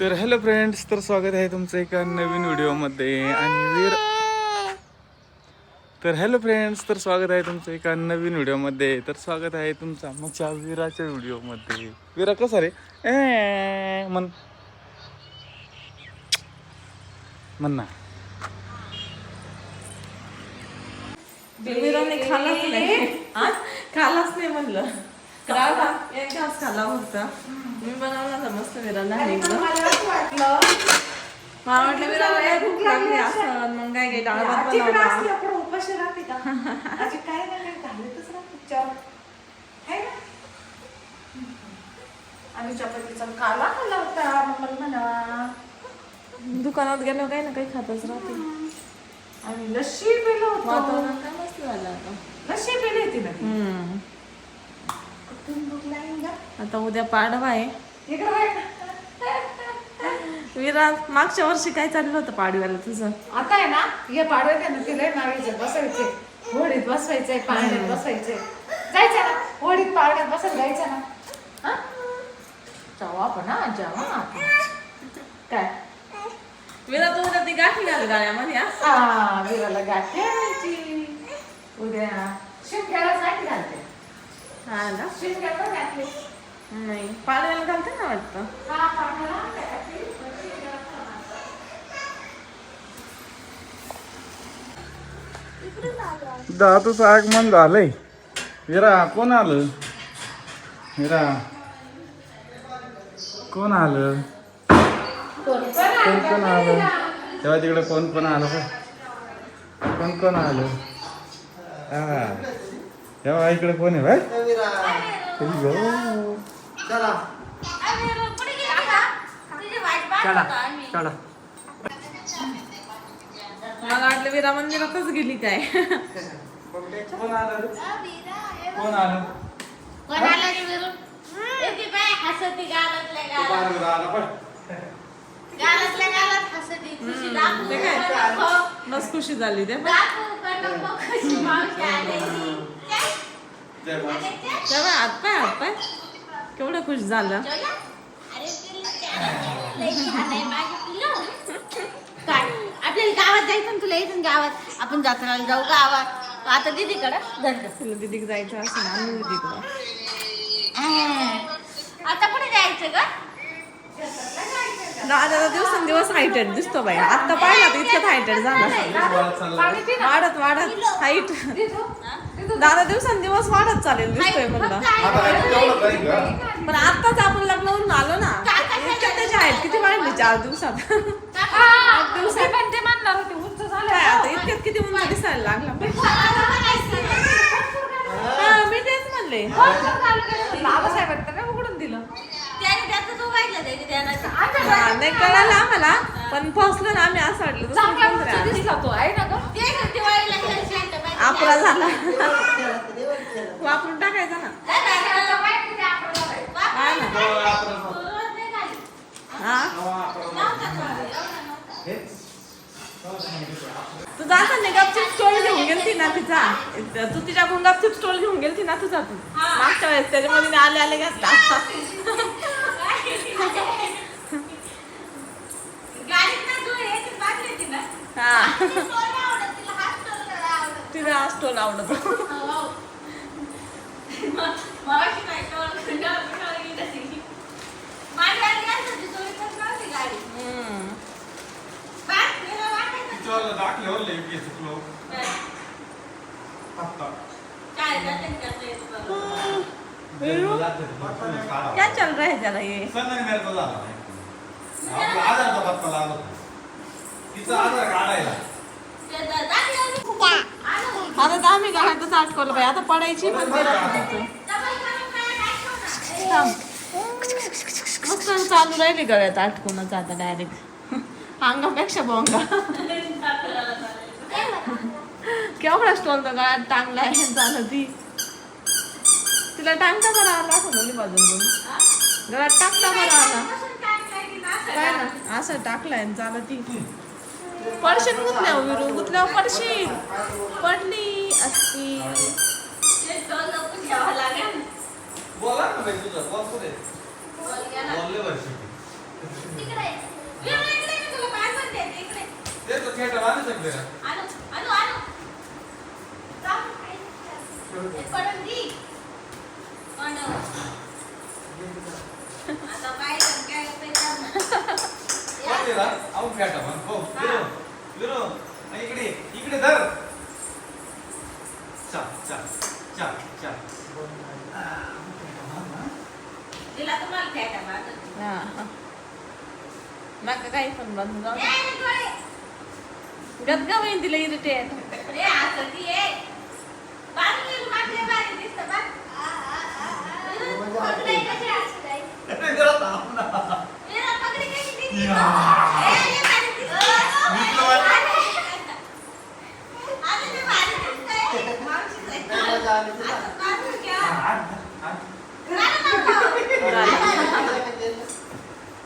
तर hello friends तर स्वागत आहे तुमचं एका नवीन व्हिडिओमध्ये आणि वीर तर हॅलो फ्रेंड्स तर स्वागत आहे तुमचं एका नवीन व्हिडिओमध्ये तर स्वागत आहे तुमचं आमच्या वीराच्या व्हिडिओमध्ये वीरा कसा रे? ए म्हण. म्हणा ना. खालाच नाही. खालाच नाही म्हणलं. खाला एकदाच खाला होता मी बनवला होता मस्त विराला एकदा मला वाटलं विराला लय भूक लागली असं मग काय काय डाळ भात बनवला उपाशी राहते का आजी काय ना काय घालतच राहते. है ना चपातीचा काला खाल्ला होता मम्मा म्हणा दुकानात गेलो काही ना काही खातच राहते आणि लस्सी पिलं होतं वातावरण काय मस्त झालं आता लस्सी पिली होती ना हम्म. कुठून भूक लागली का? आता उद्या पाडवा आहे. इकडं बघ. ना. विरा मागच्या वर्षी काय चाललं होतं पाडव्याला तुझं? आता आहे ना हे पाडवते ना तिला नावायचे बसायचे. होडीत बसवायचे पाण्यात बसायचे. जायचं ना होडीत पाण्यात बसायला जायचं ना? जाऊ आपण हा आपण. काय? विरा तू उद्या ती गाठी घाल गाण्यामध्ये हा? विराला गाठ उद्या शिमग्याला साठी घालते. हा ना शिमग्याला घातली नाही पाडव्याला घालते ना वाटतं हा पाण्याला घातली. दातूचं आगमन झालंय वीरा कोण आलं वीरा कोण आलं कोण कोण आलं तेव्हा तिकडे कोण कोण आलं बघ कोण कोण आलं हा तेव्हा इकडे कोण आहे भाई अय्यो. चला चला मला वाटलं विरा मंदिरातच गेली काय. कोण आलं? कोण आलं? बाहेर वीरा आला पण. ते काय बस खुशी झाली ते. तेव्हा हात पाय पाय. केवढं खुश झालं. आपल्याला गावात जायचं तुला इथून गावात. आपण जत्राला जाऊ गावात. आता दीदीकडे तुला दिदीक जायचं असं आम्ही दिदीकडं. आता कुठे जायचं ग? दादा दिवसेंदिवस हायटेड दिसतो बाई. आता पाहिला तर इतकं हायटेड झाला. वाढत वाढत हाईट दादा दिवसेंदिवस वाढत चालेल दिसतोय म्हणलं? पण आताच आपण लग्न होऊन आलो ना इतक्यात त्याची हाईट किती वाढली? चार दिवसात. आठ दिवसात. पण ते म्हणणार होते उंच झालं काय आता इतक्यात किती उंच दिसायला लागला? हा, मी तेच म्हणले. बाबासाहेबांनी काय उघडून दिलं. हा, नाही कळालं आम्हाला पण फसलं ना आम्ही असं वाटलं ना. आपला झाला. वापरून टाकायचा ना. ना नाही तू जाता नाही गपचिप स्टोल घेऊन गेलती ना तिचा. तू तिच्याकडून गपचिप स्टोल घेऊन गेलती ना तुझा तू. मागच्या वेळेस त्याच्यामध्ये मी आले आले घेतला ना. हे ती बाटली होती ना. हा ती स्टोल नाही आवडत, तिला हा स्टोल तिला हा स्टोल आवडतो काय ती हे चल रहा है? त्याला ये. आपला पत्ता लागत होता. तिचा आधार काढायला. आता तर आम्ही घरातच आठवलं बाई. आता पडायची पण ते मस्त चालू राहिली गळ्यात अटकूनच आता डायरेक्ट अंगापेक्षा बोंगा. केवढा स्टोल तर गळ्यात टांगला आहे झालं ती. तिला टांगता बरं आला असं दोन्ही बाजून गळ्यात टाकता बरं आला. काय ना असं टाकलाय झालं ती. पडशेन गुतल्यावर हो विरू? गुतल्यावर पडशील पडली असती. आता काय काय दिला? अहो, खेटा बांध. हो, विरो, विरो. आणि इकडे इकडे धर चा चा चा चा दिला तुम्हाला खेळता बाजूला. हा नका काही पण बंद जाऊ. गदगा होईन तिला इरिटेट अरे, असं ती आहे. बाजूला मागल्या बारी दिसतं बघ. पकडे कशी असते? अरे, जरा थांब ना. ए, पकडे कशी दिसते? या. ए, लय भारी दिसतं. दिसलं मला. आता लय भारी दिसतंय. मावशीचं आहे. असं काढून घ्या. हात, हात. काढू नको. झालं.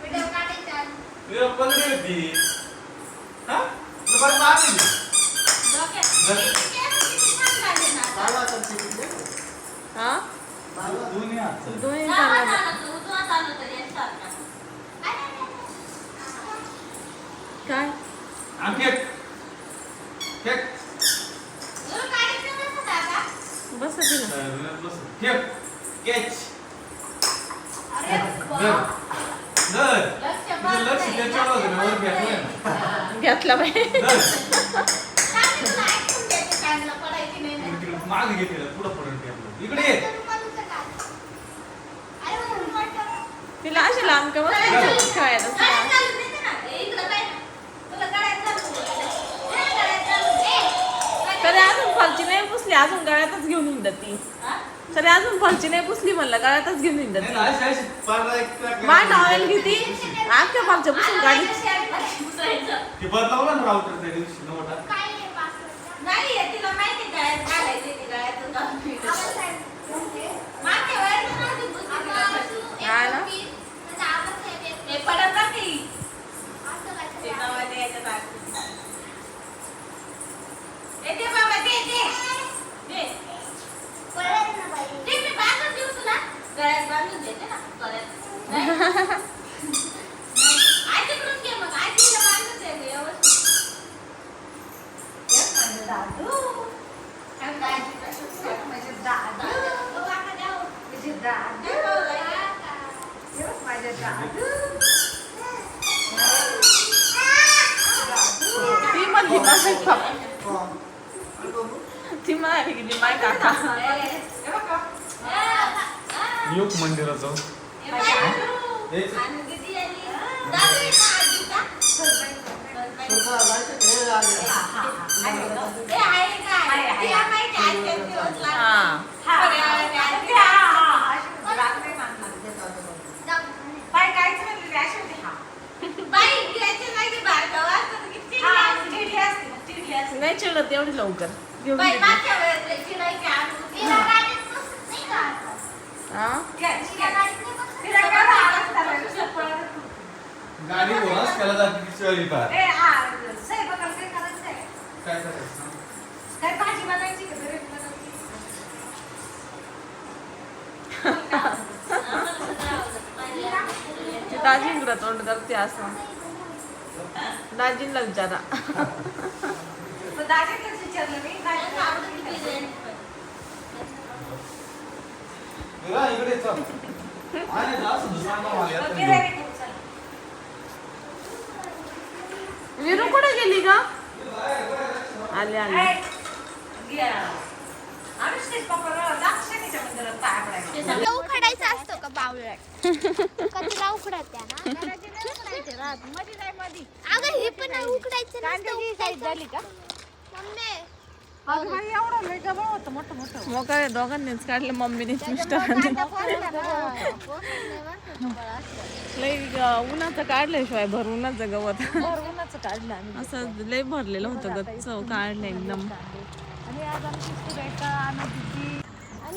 व्हिडिओ काढायचा. विरो, पलटी होती. हा? तुला बरं मारली. डोक्यात. जर- किती किती छान झाले ना आता. हा दोन्ही हात. दोन्ही जावा चालत ना तू, उजवा चालू तर एकसारखा. काय आणि फेक. फेक. तुला काढायचं नसतं दादा? बस तिला तर बस. फेक. कॅच. अरे धर. बाप. धर. लक्ष तुझं लक्ष बंद त्याच्यावर होतं ना, वर आहे. फेकलंय ना. घेतला बाई धर. सांग तुला ऐकून घ्यायचं काढलं, पडायची नाही. ना. इकडे तिकडे मागे घे तिला, पुढं पडून. इकडे ये. अरे म्हणून वाटतं. तिला अशी लांब का बस खेळायला गाड्या चालू देते ना. ए, इकडं काय? तुला गाड्या चालू दे. ए, गाड्या चालू दे. तरी अजून फलची नाही पुसली अजून गळ्यातच घेऊन हिंडत ती? तरी अजून फलची नाही पुसली म्हणलं गळ्यातच घेऊन हिंडत नाही ती. आहे. टॉवेल किती आख्या फलच्या पुसून आता काढली माझ्या शर्टात घुसायचं. ते बदलावलं ना राऊटर त्या दिवशी नवटा. नाही हे तिला माहिती गळ्यात घालायचे ते गळ्यातून घालून फिरायचं. मागच्या वेळेस नव्हती घुसली तिला. हा ना? हे पडत नाही. ते गावात यायचं बाकी. ए, दे बाबा, दे, दे. दे. दे, मी बांधून देऊ तुला. गळ्यात बांधून देते ना, गळ्यात. नाही? नाही. आजीकडून घे मग, आजीला बांधून दे व्यवस्थित. हे माझं दादू. काय काय आजीला सुचलं? माझं दादू. हो, काका द्या ती म्हणली माझे ती म्हणाली की ती माय काका हे. बसत नाही. गाडी बोलास त्याला जाते ती चली पार हा, काय करायचं काय भाजी बनायची का घरी बनायची? ती दाजींकडे तोंड करते असं दाजींना विचारा मग दाजीकडे विचारलं मी, दाजीला आवडत नाही बिर्याणी. विरा, इकडे चल आणि जा असं दुसरा नाव आले आता मग घेऊन. बिर्याणी खाऊ चला. विरू कुठे गेली का आले आले ए, घ्या. अनुष्केश पप्पाला दाक्षिणीच्या मंदिरात पाया पडायला. तुला उखडायचा असतो का बावळट का तुला उखडत्या ना अगं हे पण उखडायचं नसतं उखडायचं मम्मी. मग काय दोघांनीच काढले मम्मीनेच मिस्टरांनी लय अं, उन्हाचं काढल्याशिवाय भर उन्हाचं गवत. उन्हाचं काढलं आम्ही असं लय भरलेलं होतं गच्च काढलं एकदम. आणि आज आमची स्टुडंट आणा दिदी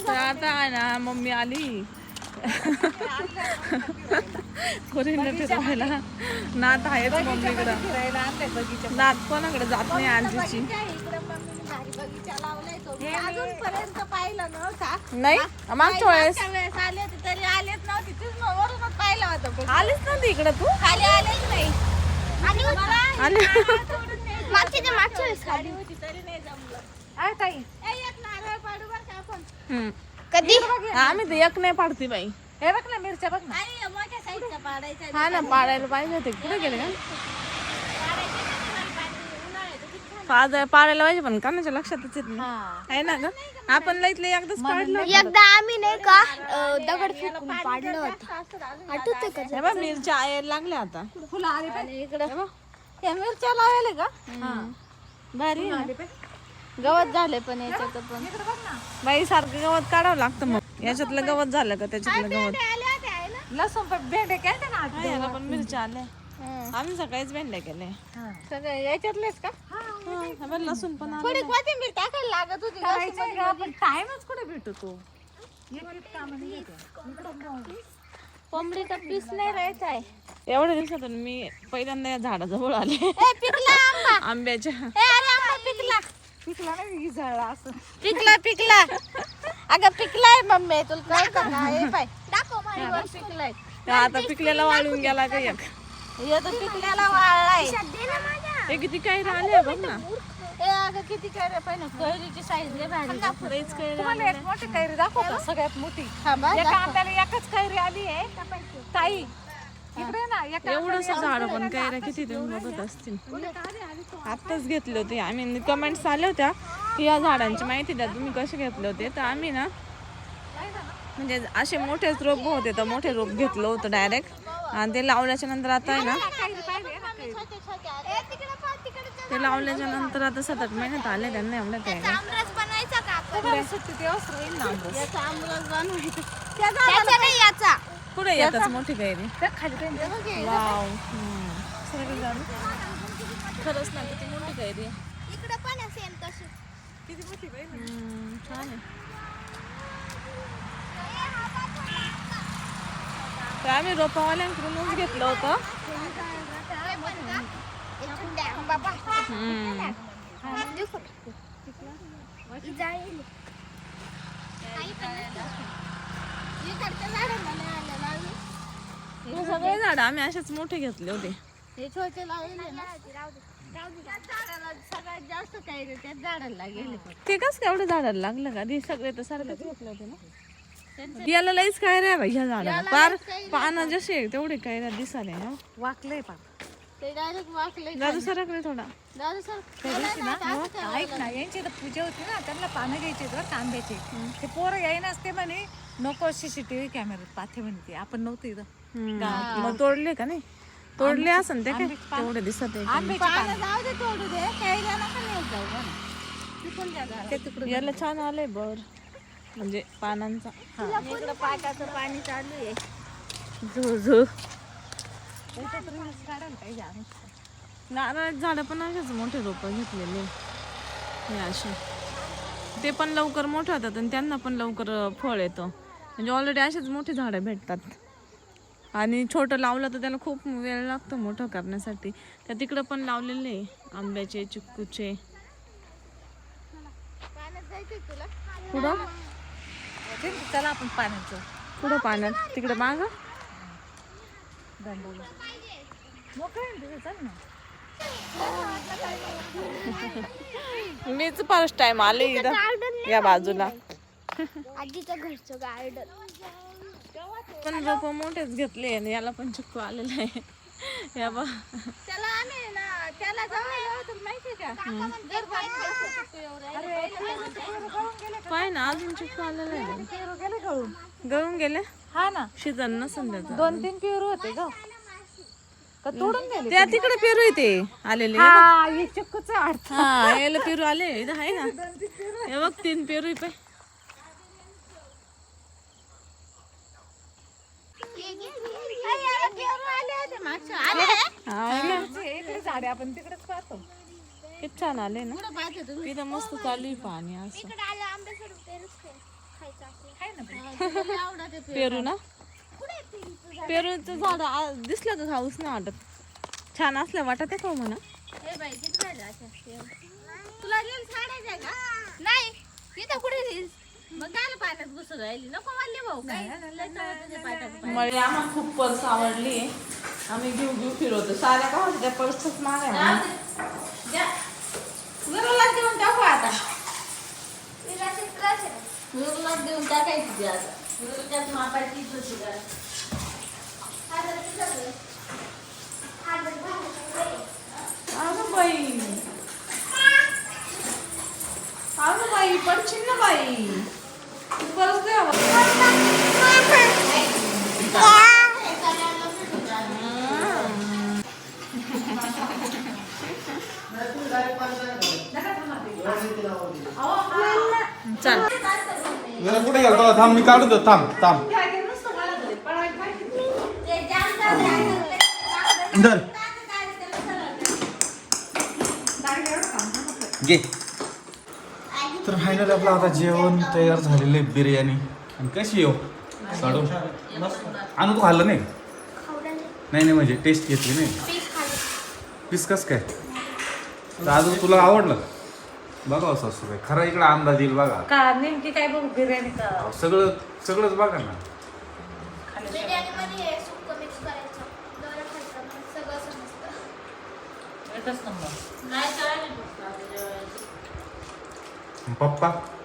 तर आता आहे ना मम्मी आली. कोरिंदा फिरवायला? नात आहेच मम्मीकडं नात कोणाकडे? जात नाही आजीची. अजूनपर्यंत पाहिलं नव्हता. नाही? मागच्या वेळेस? आलेच नव्हते. इकडं तू? खाली आलेच नाही. आली मागच्या मागच्या वेळेस खाली ताई. कधी? आम्ही तर एक नाही पाडते बाई. हे बघ ना मिरच्या बघ ना. आणि मोठ्या साईजचा पाडायचा हा ना पाडायला पाहिजे होते. कुठे गेले का पाड पाडायला पाहिजे पण कानाच्या लक्षातच येत नाही. आहे ना ग? आपण लईतलं एकदाच पाडलं एकदा आम्ही नाही का अं, दगड फेकून पाडलं होतं. आठवतंय का हे बघ मिरच्या यायला लागल्या आता. फुलं आली पण इकडं या मिरच्या लावायला का भारी आहे. ना. गवत झाले पण याच्यात पण. बाई सारखं गवत काढावं लागतं मग. याच्यातलं गवत झालं का? त्याच्यातलं गवत. लसूण पण भेंडे केलते ना याला पण मिरच्या आल्या आम्ही सकाळीच भेंड्या केले. सगळे याच्यातलेच का? हा, लसूण पण. थोडी कोथिंबीर टाकायला लागत होती करायचं का? पण टाइमच कुठे भेटतो तो. कोंबडीचा पीस नाही राहायचा आहे. एवढ्या दिवसातून मी पहिल्यांदा या झाडाजवळ आले. ए पिकला आंबा. आंब्याच्या. ए अरे आंबा पिकला. पिकला नाही झाडं असं. पिकला पिकला. अगं पिकलाय मम्मी तुला कळतं का? हे पाय. दाखव माझ्यावर पिकलाय. आता पिकलेला वाळून गेला का एक. हे तर पिकल्याला वाळलाय हे किती काही राहिले बघ ना. ए अगं किती काय रे पाहिजे कैरीची साईज लय भारी लईच काही तुम्हाला एक मोठी कैरी दाखव का? सगळ्यात मोठी. थांबा एका आंब्याला एकच कैरी आली आहे. ताई इकडे ना. झाड पण किती बघत असतील. आत्ताच घेतले होते. आम्ही कमेंट्स आल्या होत्या. या झाडांची माहिती द्या. तुम्ही कसे घेतले होते? तर आम्ही ना म्हणजे असे मोठेच रोप होते तर मोठे रोप घेतलं होतं डायरेक्ट आणि ते लावल्याच्या नंतर आता आहे ना ते लावल्याच्या नंतर आता सात आठ महिन्यात आले त्यांना एवढं काय. कुठे? येतात मोठी कैरी काही वाव. खरंच ना किती मोठी कैरी असेल तशी हम्म, छान आहे. तर आम्ही रोपावाल्यांकडूनच घेतलं होतं. सगळे झाड आम्ही असेच मोठे घेतले होते. हे छोटे झाडाला सगळ्यात जास्त त्या झाडाला गेले ते कस काय एवढं झाडाला लागलं का? ते सगळे तर सारखंच घेतले होते ना. याला लईच काय रे बाई ह्या झाडाला. पार पानं जसे आहे, तेवढे काय रे दिसाले ना. वाकलंय पा ते डायरेक्ट वाकले दादू सरकले थोडा. दादा सर ऐक ना यांची तर पूजा होती ना त्यांना पानं घ्यायचे बरं कांद्याचे ते पोरं येईनाच ते म्हणे नको सीसीटीव्ही कॅमेऱ्यात पाथे म्हणते आपण नव्हतं इथं. मग तोडले का नाही? तोडले असन ते काय? तेवढे दिसत आहे आंब्याची पानं जाऊ दे थोडू दे. काही नका नेत जाऊ बरं. तिकडून जा जरा. याला छान आलंय बर. म्हणजे पानांचा. इकडं पाटाचं पाणी चालू आहे. झो झो. त्याच्यात reels काढायला पाहिजे आम्ही. नारळ झाडं पण असेच मोठे रोप घेतलेले. हे असे. ते पण लवकर मोठे होतात आणि त्यांना पण लवकर अं, फळ येतं. म्हणजे ऑलरेडी असेच मोठे झाडं भेटतात. आणि छोटं लावलं तर त्याला खूप वेळ लागतो मोठं करण्यासाठी. त्या तिकडं पण लावलेले आहे आंब्याचे चिक्कूचे. पुढं? चला आपण पाण्याचं पुढं पाण्यात. तिकडं माग? मीच फर्स्ट टाइम आले इथं. या बाजूला. आजीच्या घरचं गार्डन पण रोप मोठेच घेतले आणि याला पण चिक्कू आलेला आहे. या बा. त्याला आम्ही ना त्याला जाऊ तुला माहिती का? जर पाय ना अजून चिक्कू आलेला आहे. गळून गळून गेले? हा ना. शिजन नसन दोन तीन पेरू होते ग. का तोडून गेले त्या तिकडे पेरू येते. आलेले हा हे चिक्कूच अर्थ हा याला पेरू आले. इथं आहे ना. हे बघ तीन पेरू आहे पाय आले होते मागच्या आले हा आहे ना इकडे झाडे आपण तिकडेच पाहतो किती छान आले ना मस्त चालू आहे पाणी असं पेरू. ना पेरूच झाड? दिसलं तर हाऊस ना वाटत छान असलं वाटत आहे म्हणा तुला रील्स का नाही इथं कुठे रील्स मग काय पाण्यात घुसून राहिली नको म्हणले भाऊ काय लय चावत होते पाटात पाय. मला आम्हाला खूप पर्स आवडली आम्ही घेऊ घेऊ फिरवतो साऱ्या का होत्या त्या पर्सच मागाय विराला देऊन टाकू आता. विराला देऊन टाकायची ती आता त्यात मापायची होती जरा. हा. हा. अगं बाई अगं बाई पडशील ना बाई. तू द्यावं चल. जरा कुठे गेलतो थांब मी काढून देतो. थांब थांब. धर. घे. तर फायनल आपलं आता जेवण तयार झालेलं आहे बिर्याणी आणि कशी येऊ काढून आणू तू खाल्लं नाही. नाही नाही म्हणजे टेस्ट घेतली नाही पीस खाल्ले. पीस कस काय तर अजून तुला आवडलं बघा असं काय खरा इकडे अंदाज येईल बघा का नेमकी काय बघू बिर्याणी का सगळं सगळंच बघा ना बिर्याणीमध्ये हे सुक्क मिक्स करायचं. दोरं खायचं. मग सगळं समजतं. एकच नंबर नाही काय नाही फक्त आता जेवायचं. पप्पा